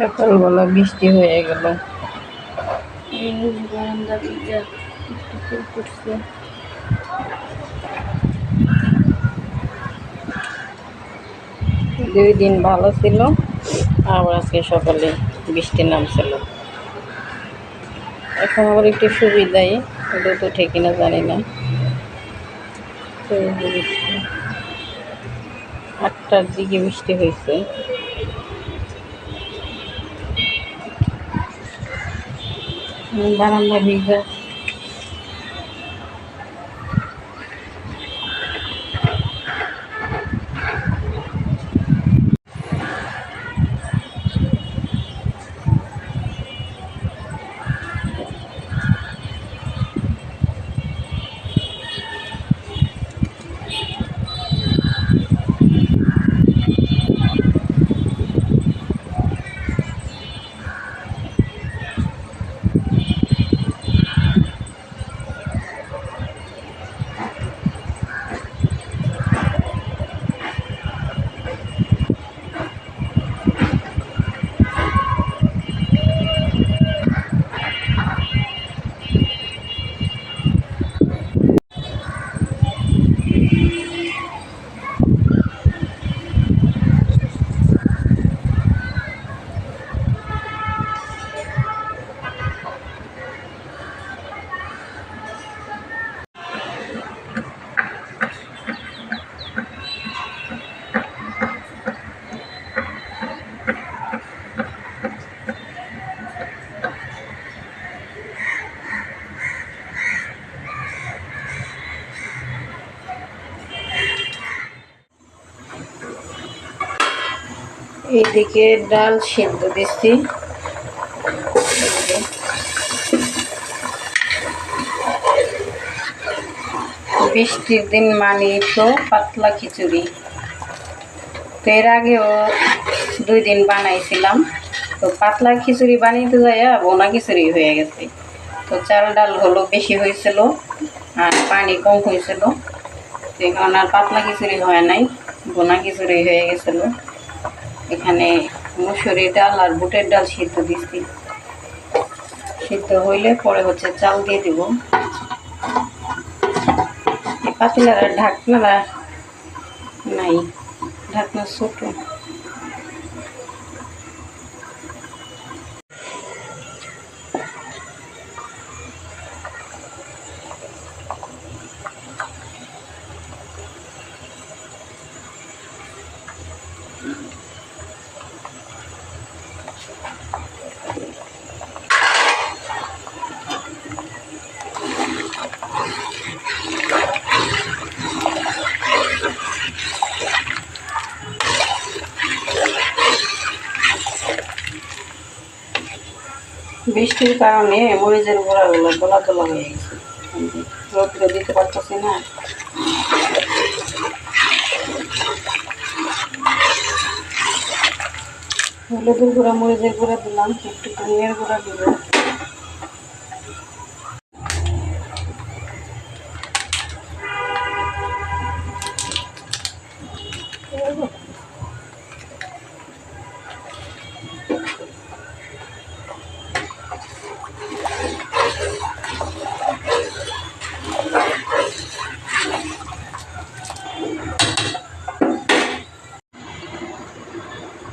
সকালবেলা বৃষ্টি হয়ে গেল। দুই দিন ভালো ছিল, আবার আজকে সকালে বৃষ্টি নামছিল। এখন আবার একটু সুবিধাই ওটা তো ঠিক না। জানি না। আটটার দিকে বৃষ্টি হয়েছে। বারান্দা ভিজা এইদিকে ডাল সিদ্ধ দিচ্ছি। বৃষ্টির দিন মানি তো পাতলা খিচুড়ি। তো এর আগেও দুই দিন বানাইছিলাম। তো পাতলা খিচুড়ি বানাইতে যাইয়া বোনা খিচুড়ি হয়ে গেছে। তো চাল ডাল হলো বেশি হয়েছিল আর পানি কম হয়েছিল। তো এখন আর পাতলা খিচুড়ি হয় নাই, বোনা খিচুড়ি হয়ে গেছিল। এখানে মুসুরি ডাল আর বুটের ডাল সিদ্ধ দিচ্ছি সিদ্ধ হইলে পরে হচ্ছে চাল দিয়ে দিব। পাতিলার ঢাকনারা নাই, ঢাকনা ছোট। বৃষ্টির কারণে মরিচের গোড়াগুলো গোলা তোলা হয়ে গেছে। রোদ্রে দিতে পারতেছি না। হলুদের গুঁড়া, মরিচের গুঁড়া দিলাম, একটু ধনিয়ার গুঁড়া দিব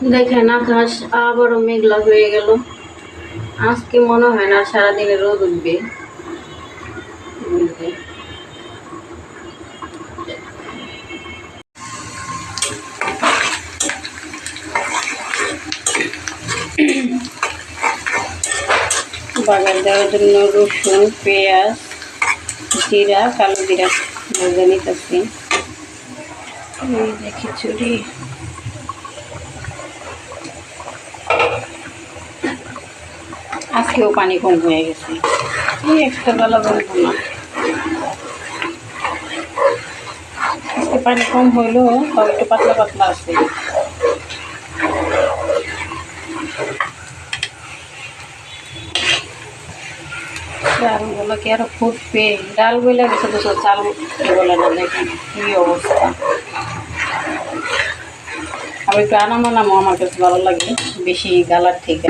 দেখেন আকাশ আবারও মেঘলা হয়ে গেল। আজকে মনে হয় না সারাদিনে রোদ উঠবে। যে। দেওয়ার জন্য রসুন, পেঁয়াজ, জিরা, কালো জিরা ভেজে যে খিচুড়ি। আজকেও পানি কম হয়ে গেছে। এই একটা বেলা না আজকে পানি কম হইলেও তাও একটু পাতলা পাতলা আছে। ডালগুলো কি আরও ফুটবে। ডাল বলে গেছে তো চাল বলে না, দেখেন কি অবস্থা। আমি একটু আনাম আনামো আমার কাছে ভালো লাগে, বেশি গালার থেকে।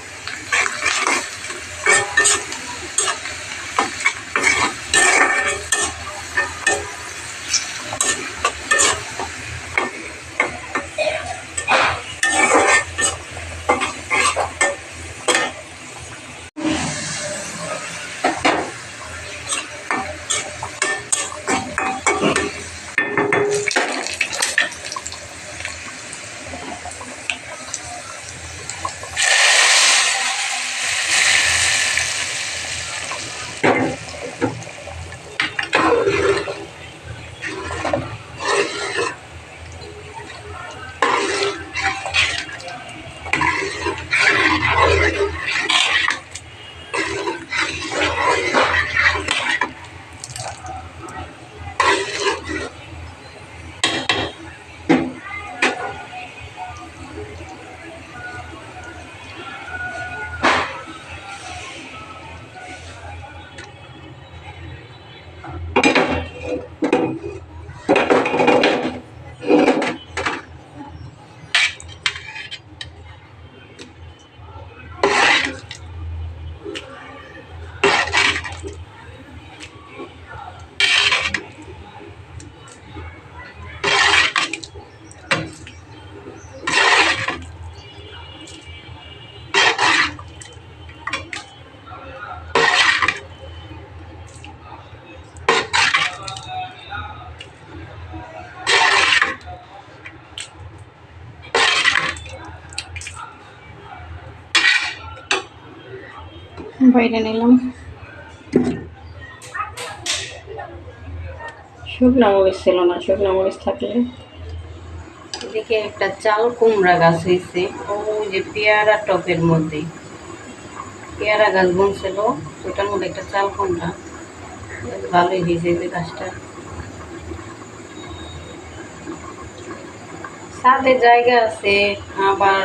you বাইরে নিলাম। শুকনো মরিচ ছিল না, শুকনো মরিচ থাকলে। এদিকে একটা চাল কুমড়া গাছ হয়েছে, ওই যে পেয়ারা টপের মধ্যে। পেয়ারা গাছ বনছিল, ওটার মধ্যে একটা চাল কুমড়া। ভালোই হয়েছে যে গাছটা। ছাদে জায়গা আছে, আবার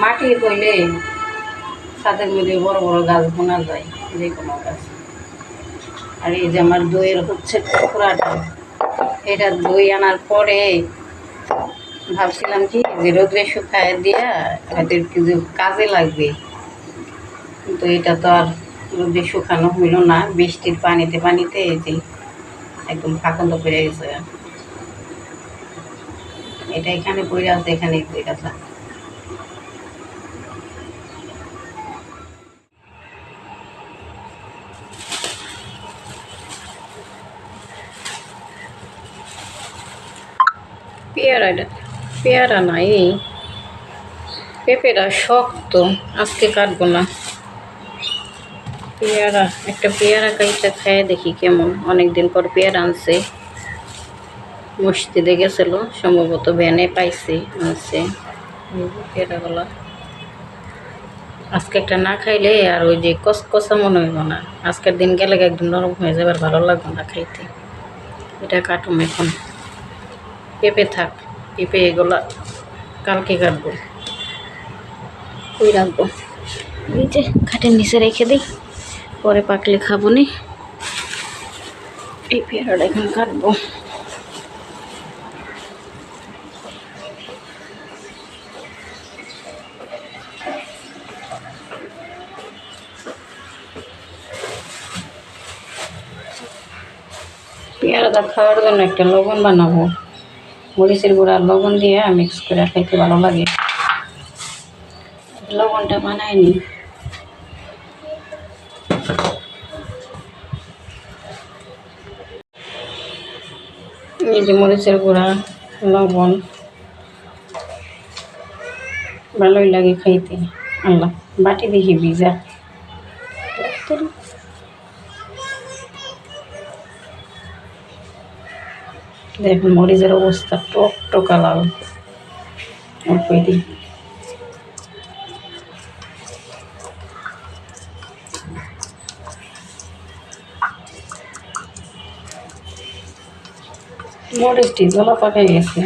মাটি কইলে ছাদের মধ্যে বড় বড় গাছ বোনা যায়, যে কোনো গাছ। আর এই যে আমার দইয়ের হচ্ছে টুকরাটা, এটা দই আনার পরে ভাবছিলাম কি যে রোদ্রে শুকায় দিয়া হয়তো কিছু কাজে লাগবে। কিন্তু এটা তো আর রোদ্রে শুকানো হইল না, বৃষ্টির পানিতে পানিতে যে একদম ফাঁকন্দ পড়ে গেছে। এটা এখানে পড়ে আছে, এখানে পড়ে আছে পেয়ারাটা পেয়ারা নাই। পেঁপেটা শক্ত, আজকে কাটবো না। পেয়ারা, একটা পেয়ারা কাইটা খেয়ে দেখি কেমন। অনেক দিন পর পেয়ারা আনছে। মসজিদে গেছিল, সম্ভবত ভ্যানে পাইছে, আনছে। এই পেয়ারাগুলা। আজকে একটা না খাইলে আর ওই যে কসকসা মনে হইব না। আজকের দিন গেলে একদম নরম হয়ে যাবে আর ভালো লাগবে না খাইতে। এটা কাটুম এখন। পেঁপে থাক, পেঁপে এগুলা কালকে কাটবো। ওই রাখব। যে খাটের নিচে রেখে দিই, পরে পাকলে খাব নি। এই পেয়ারাটা এখন কাটবো। পেয়ারাটা খাওয়ার জন্য একটা লবণ বানাবো। মরিচের গুঁড়া, লবণ দিয়ে মিক্স করে খাইতে ভালো লাগে। লবণটা বানাইনি এই যে মরিচের গুঁড়া, লবণ, ভালোই লাগে খাইতে আল্লাহ, বাটি দেখি ভিজা। দেখুন মরিচের অবস্থা টক টকা লাল। অল্প দিই মরিচটি জলা পাকাই গেছে।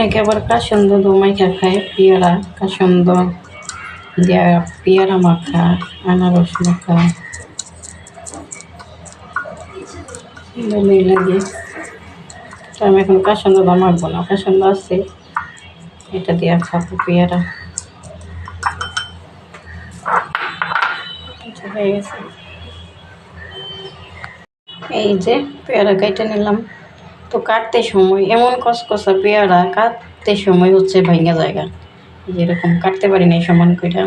অনেকে আবার কাসন্দ মাইখা খায়, পেয়ারা, কাসন্দ দিয়া পেয়ারা মাখা, আনারস মাখা। ভালোই লাগে তো আমি এখন কাসন্দ মাখবো না, কাসন্দ আছে। এটা দিয়া খাব পেয়ারা। হয়ে গেছে। এই যে পেয়ারা কেটে নিলাম। তো কাটতে সময়, এমন কসকসা পেয়ারা কাটতে সময় হচ্ছে ভাঙ্গা জায়গা। যেরকম কাটতে পারি না সমান কইটা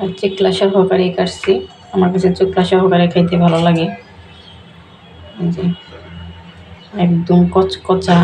আর চিকলা সহকারে কাটছি। আমার কাছে চুকলা সহকারে খাইতে ভালো লাগে। একদম কচকচা